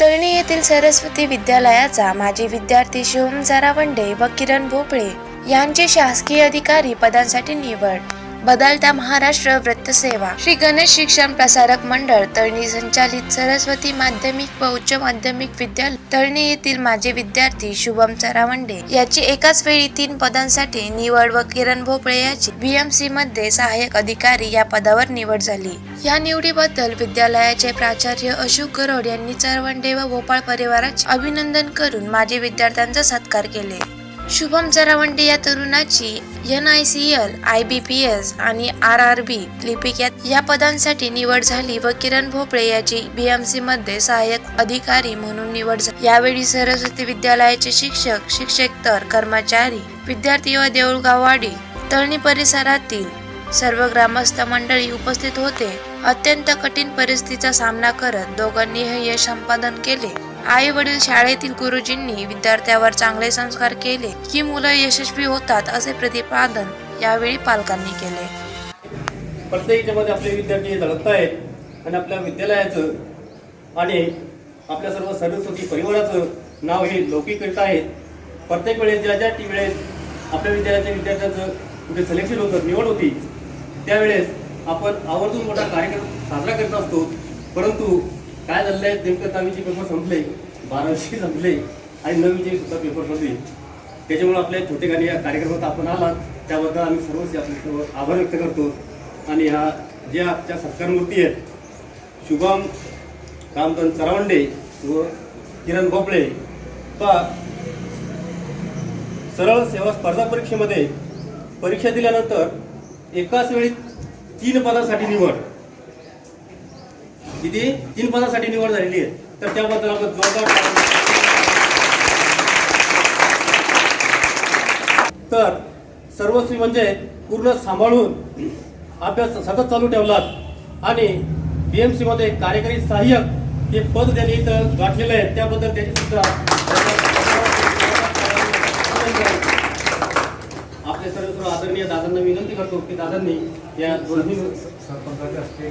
तळणी येथील सरस्वती विद्यालयाचा माजी विद्यार्थी शिवम जारावंडे व किरण भोपळे यांची शासकीय अधिकारी पदांसाठी निवड. बदलता महाराष्ट्र वृत्तसेवा. श्री गणेश शिक्षण प्रसारक मंडळ तळणी संचालित सरस्वती माध्यमिक व उच्च माध्यमिक विद्यालय तळणी येथील माझे विद्यार्थी शुभम चरावंडे याची एकाच वेळी तीन पदांसाठी निवड व किरण भोपळे याची बीएमसी मध्ये सहाय्यक अधिकारी या पदावर निवड झाली. या निवडीबद्दल विद्यालयाचे प्राचार्य अशोक गरोड यांनी चरवंडे व भोपाळ परिवाराचे अभिनंदन करून माजी विद्यार्थ्यांचा सत्कार केले. शुभम चरावंडे या तरुणाची N I C L I B P S आणि आर आर बी लिपिक या- पदांसाठी निवड झाली व किरण भोपळे याची बीएमसी मध्ये सहाय्यक अधिकारी म्हणून निवड झाली. यावेळी सरस्वती विद्यालयाचे शिक्षक शिक्षक तर कर्मचारी विद्यार्थी व देऊळगाववाडी तळणी परिसरातील सर्व ग्रामस्थ मंडळी उपस्थित होते. अत्यंत कठीण परिस्थितीचा सामना करत दोघांनी हे यश संपादन केले. आई वडील शाळेतील गुरुजींनी विद्यार्थ्यावर चांगले संस्कार केले. की मुलं यशस्वी होतात असे प्रतिपादन यावेळी पालकांनी केले. प्रत्येक याच्यामध्ये आपले विद्यार्थी झळकत आहेत आणि आपल्या विद्यालयाचं आणि आपल्या सर्व सरस्वती परिवाराचं नाव हे लौकिक करीत आहेत. प्रत्येक वेळेस ज्या ज्या टी वेळेस आपल्या विद्यालयाच्या विद्यार्थ्यांचं कुठे सिलेक्शन होतं निवड होती त्यावेळेस आपण आवर्जून मोठा कार्यक्रम साजरा करत असतो. परंतु काय झालंय? आहे नेमकं दहावीचे पेपर संपले बारावीचे संपले आणि नववीचे सुद्धा पेपर संपले त्याच्यामुळे आपल्या गाणी या कार्यक्रमात आपण आलात. त्याबद्दल आम्ही सर्वच आपले सर्व आभार व्यक्त करतो. आणि ह्या ज्या आमच्या सत्कारमूर्ती आहेत शुभम रामधन चरावंडे व किरण भोपळे पा. सरळ सेवा स्पर्धा परीक्षेमध्ये परीक्षा दिल्यानंतर एकाच वेळी तीन पदासाठी निवड. किती तीन पदासाठी निवड झालेली आहे तर त्याबद्दल आपण जोरदार तर सर्वस्वी म्हणजे पूर्ण सांभाळून अभ्यास सतत चालू ठेवलात आणि बीएमसी मध्ये कार्यकारी सहाय्यक हे पद त्यांनी इथं गाठलेलं आहे त्याबद्दल त्याची सुद्धा आपले सर्व सर्व आदरणीय दादांना विनंती करतो की दादांनी या दोन्ही सरपंचाचे असते